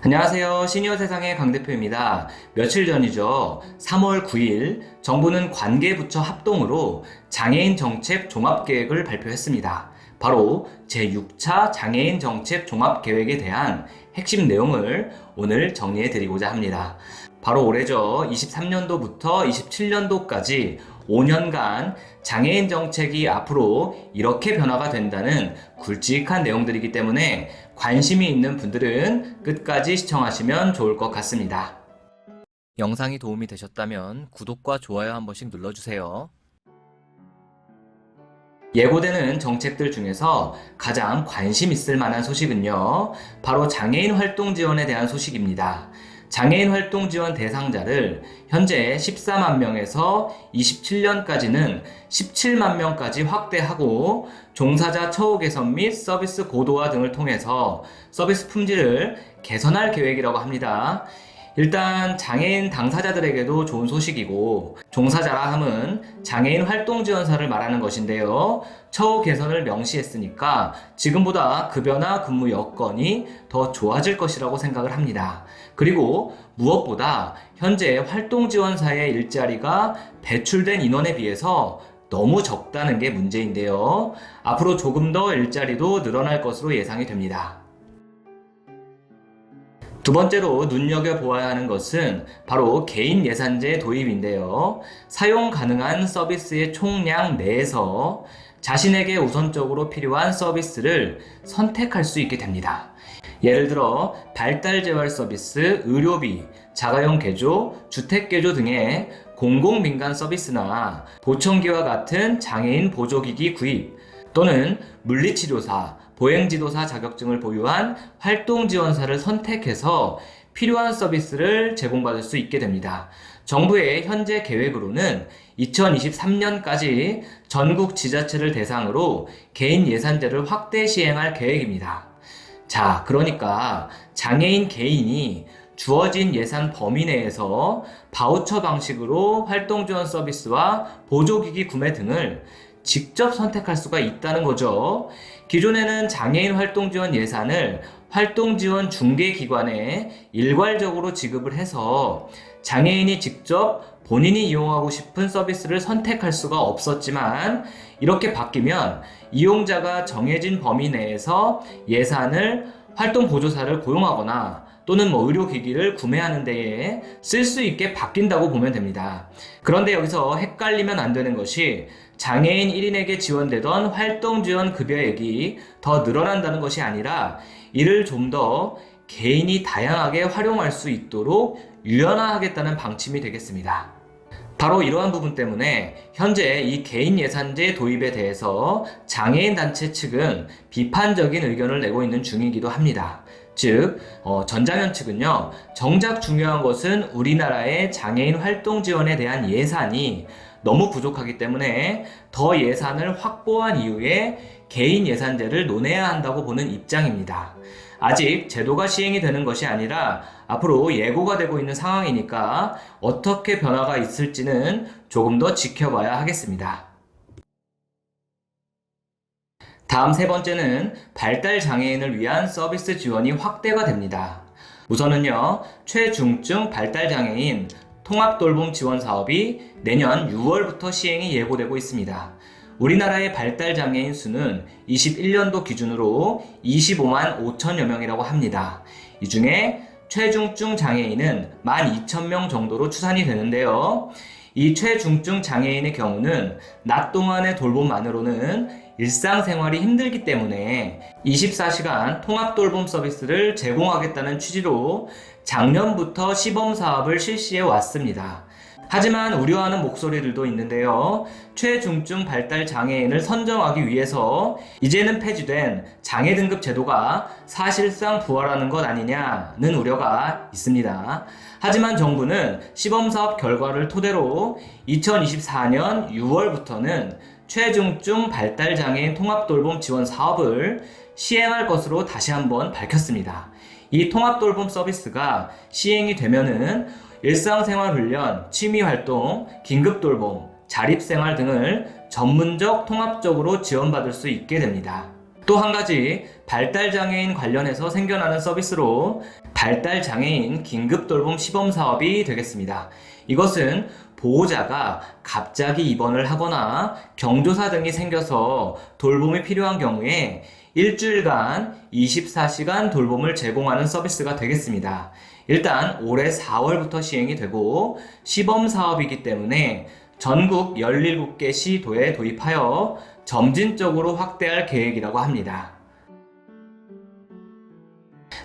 안녕하세요. 시니어 세상의 강 대표입니다. 며칠 전이죠. 3월 9일 정부는 관계부처 합동으로 장애인 정책 종합계획을 발표했습니다. 바로 제6차 장애인 정책 종합계획에 대한 핵심 내용을 오늘 정리해 드리고자 합니다. 바로 올해죠. 23년도부터 27년도까지 5년간 장애인 정책이 앞으로 이렇게 변화가 된다는 굵직한 내용들이기 때문에 관심이 있는 분들은 끝까지 시청하시면 좋을 것 같습니다. 영상이 도움이 되셨다면 구독과 좋아요 한 번씩 눌러주세요. 예고되는 정책들 중에서 가장 관심 있을 만한 소식은요, 바로 장애인 활동 지원에 대한 소식입니다. 장애인 활동 지원 대상자를 현재 14만 명에서 27년까지는 17만 명까지 확대하고 종사자 처우 개선 및 서비스 고도화 등을 통해서 서비스 품질을 개선할 계획이라고 합니다. 일단 장애인 당사자들에게도 좋은 소식이고 종사자라 함은 장애인 활동 지원사를 말하는 것인데요. 처우 개선을 명시했으니까 지금보다 급여나 근무 여건이 더 좋아질 것이라고 생각을 합니다. 그리고 무엇보다 현재 활동 지원사의 일자리가 배출된 인원에 비해서 너무 적다는 게 문제인데요. 앞으로 조금 더 일자리도 늘어날 것으로 예상이 됩니다. 두 번째로 눈여겨보아야 하는 것은 바로 개인 예산제 도입인데요. 사용 가능한 서비스의 총량 내에서 자신에게 우선적으로 필요한 서비스를 선택할 수 있게 됩니다. 예를 들어 발달 재활 서비스, 의료비, 자가용 개조, 주택 개조 등의 공공 민간 서비스나 보청기와 같은 장애인 보조기기 구입 또는 물리치료사, 보행지도사 자격증을 보유한 활동지원사를 선택해서 필요한 서비스를 제공받을 수 있게 됩니다. 정부의 현재 계획으로는 2023년까지 전국 지자체를 대상으로 개인 예산제를 확대 시행할 계획입니다. 자, 그러니까 장애인 개인이 주어진 예산 범위 내에서 바우처 방식으로 활동 지원 서비스와 보조기기 구매 등을 직접 선택할 수가 있다는 거죠. 기존에는 장애인 활동 지원 예산을 활동 지원 중개 기관에 일괄적으로 지급을 해서 장애인이 직접 본인이 이용하고 싶은 서비스를 선택할 수가 없었지만 이렇게 바뀌면 이용자가 정해진 범위 내에서 예산을 활동 보조사를 고용하거나 또는 뭐 의료기기를 구매하는 데에 쓸 수 있게 바뀐다고 보면 됩니다. 그런데 여기서 헷갈리면 안 되는 것이 장애인 1인에게 지원되던 활동 지원 급여액이 더 늘어난다는 것이 아니라 이를 좀 더 개인이 다양하게 활용할 수 있도록 유연화하겠다는 방침이 되겠습니다. 바로 이러한 부분 때문에 현재 이 개인 예산제 도입에 대해서 장애인 단체 측은 비판적인 의견을 내고 있는 중이기도 합니다. 즉, 어, 전자면 측은요, 정작 중요한 것은 우리나라의 장애인 활동 지원에 대한 예산이 너무 부족하기 때문에 더 예산을 확보한 이후에 개인 예산제를 논해야 한다고 보는 입장입니다. 아직 제도가 시행이 되는 것이 아니라 앞으로 예고가 되고 있는 상황이니까 어떻게 변화가 있을지는 조금 더 지켜봐야 하겠습니다. 다음 세 번째는 발달 장애인을 위한 서비스 지원이 확대가 됩니다. 우선은요, 최중증 발달 장애인 통합 돌봄 지원 사업이 내년 6월부터 시행이 예고되고 있습니다. 우리나라의 발달 장애인 수는 21년도 기준으로 25만 5천여 명이라고 합니다. 이 중에 최중증 장애인은 12,000명 정도로 추산이 되는데요. 이 최중증 장애인의 경우는 낮 동안의 돌봄만으로는 일상생활이 힘들기 때문에 24시간 통합 돌봄 서비스를 제공하겠다는 취지로 작년부터 시범 사업을 실시해 왔습니다. 하지만 우려하는 목소리들도 있는데요. 최중증 발달 장애인을 선정하기 위해서 이제는 폐지된 장애 등급 제도가 사실상 부활하는 것 아니냐는 우려가 있습니다. 하지만 정부는 시범 사업 결과를 토대로 2024년 6월부터는 최중증 발달 장애인 통합 돌봄 지원 사업을 시행할 것으로 다시 한번 밝혔습니다. 이 통합 돌봄 서비스가 시행이 되면은 일상생활 훈련, 취미 활동, 긴급 돌봄, 자립생활 등을 전문적 통합적으로 지원받을 수 있게 됩니다. 또 한 가지 발달 장애인 관련해서 생겨나는 서비스로 발달 장애인 긴급 돌봄 시범 사업이 되겠습니다. 이것은 보호자가 갑자기 입원을 하거나 경조사 등이 생겨서 돌봄이 필요한 경우에 일주일간 24시간 돌봄을 제공하는 서비스가 되겠습니다. 일단 올해 4월부터 시행이 되고 시범 사업이기 때문에 전국 17개 시도에 도입하여 점진적으로 확대할 계획이라고 합니다.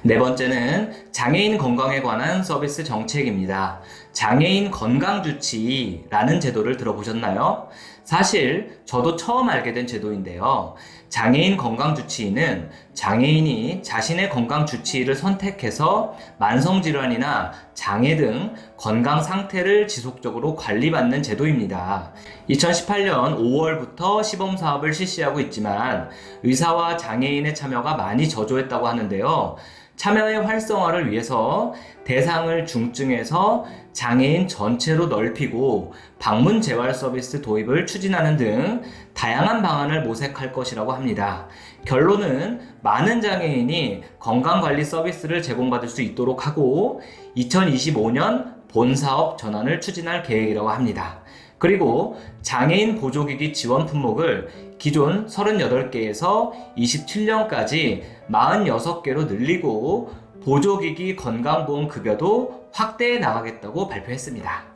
네 번째는 장애인 건강에 관한 서비스 정책입니다. 장애인 건강주치라는 제도를 들어보셨나요? 사실 저도 처음 알게 된 제도인데요. 장애인 건강 주치의는 장애인이 자신의 건강 주치의를 선택해서 만성질환이나 장애 등 건강 상태를 지속적으로 관리받는 제도입니다. 2018년 5월부터 시범 사업을 실시하고 있지만 의사와 장애인의 참여가 많이 저조했다고 하는데요. 참여의 활성화를 위해서 대상을 중증에서 장애인 전체로 넓히고 방문 재활 서비스 도입을 추진하는 등 다양한 방안을 모색할 것이라고 합니다. 결론은 많은 장애인이 건강관리 서비스를 제공받을 수 있도록 하고 2025년 본 사업 전환을 추진할 계획이라고 합니다. 그리고 장애인 보조기기 지원 품목을 기존 38개에서 27년까지 46개로 늘리고 보조기기 건강보험 급여도 확대해 나가겠다고 발표했습니다.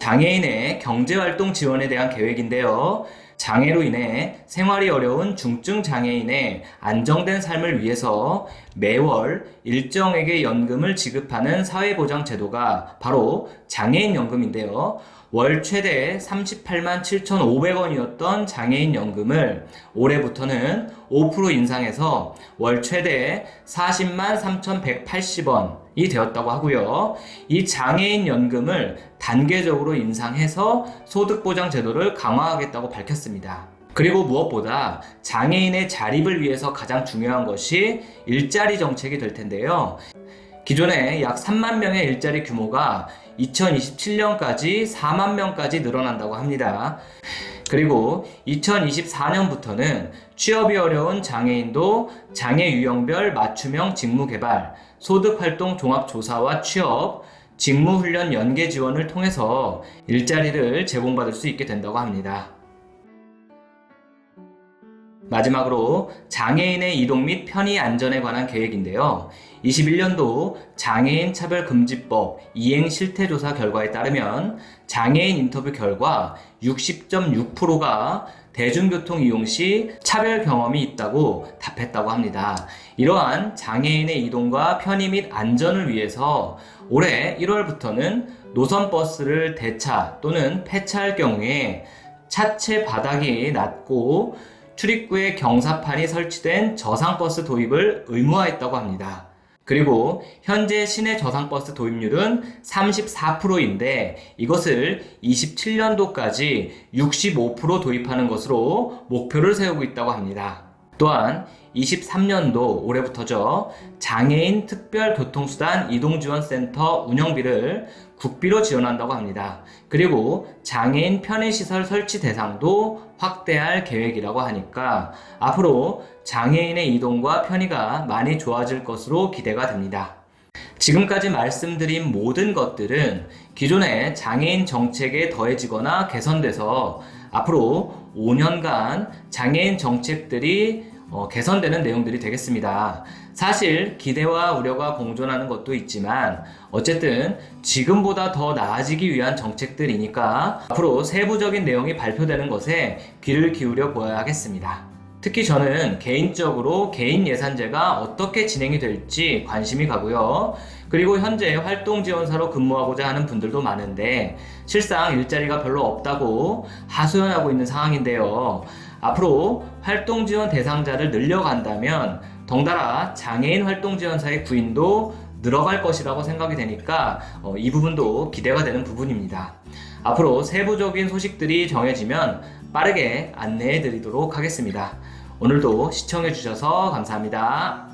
장애인의 경제활동 지원에 대한 계획인데요. 장애로 인해 생활이 어려운 중증 장애인의 안정된 삶을 위해서 매월 일정액의 연금을 지급하는 사회보장 제도가 바로 장애인 연금인데요. 월 최대 38만 7,500원이었던 장애인 연금을 올해부터는 5% 인상해서 월 최대 40만 3,180원 이 되었다고 하고요. 이 장애인 연금을 단계적으로 인상해서 소득보장 제도를 강화하겠다고 밝혔습니다. 그리고 무엇보다 장애인의 자립을 위해서 가장 중요한 것이 일자리 정책이 될 텐데요. 기존에 약 3만 명의 일자리 규모가 2027년까지 4만 명까지 늘어난다고 합니다. 그리고 2024년부터는 취업이 어려운 장애인도 장애 유형별 맞춤형 직무 개발, 소득 활동 종합 조사와 취업, 직무 훈련 연계 지원을 통해서 일자리를 제공받을 수 있게 된다고 합니다. 마지막으로 장애인의 이동 및 편의 안전에 관한 계획인데요. 21년도 장애인 차별 금지법 이행 실태 조사 결과에 따르면 장애인 인터뷰 결과 60.6%가 대중교통 이용 시 차별 경험이 있다고 답했다고 합니다. 이러한 장애인의 이동과 편의 및 안전을 위해서 올해 1월부터는 노선 버스를 대차 또는 폐차할 경우에 차체 바닥이 낮고 출입구에 경사판이 설치된 저상버스 도입을 의무화했다고 합니다. 그리고 현재 시내 저상버스 도입률은 34%인데 이것을 27년도까지 65% 도입하는 것으로 목표를 세우고 있다고 합니다. 또한 23년도 올해부터죠. 장애인 특별 교통수단 이동 지원 센터 운영비를 국비로 지원한다고 합니다. 그리고 장애인 편의시설 설치 대상도 확대할 계획이라고 하니까 앞으로 장애인의 이동과 편의가 많이 좋아질 것으로 기대가 됩니다. 지금까지 말씀드린 모든 것들은 기존의 장애인 정책에 더해지거나 개선돼서 앞으로 5년간 장애인 정책들이 어, 개선되는 내용들이 되겠습니다. 사실 기대와 우려가 공존하는 것도 있지만 어쨌든 지금보다 더 나아지기 위한 정책들이니까 앞으로 세부적인 내용이 발표되는 것에 귀를 기울여 보아야 하겠습니다. 특히 저는 개인적으로 개인 예산제가 어떻게 진행이 될지 관심이 가고요. 그리고 현재 활동 지원사로 근무하고자 하는 분들도 많은데 실상 일자리가 별로 없다고 하소연하고 있는 상황인데요. 앞으로 활동 지원 대상자를 늘려간다면 덩달아 장애인 활동 지원사의 구인도 늘어갈 것이라고 생각이 되니까 어, 이 부분도 기대가 되는 부분입니다. 앞으로 세부적인 소식들이 정해지면 빠르게 안내해 드리도록 하겠습니다. 오늘도 시청해 주셔서 감사합니다.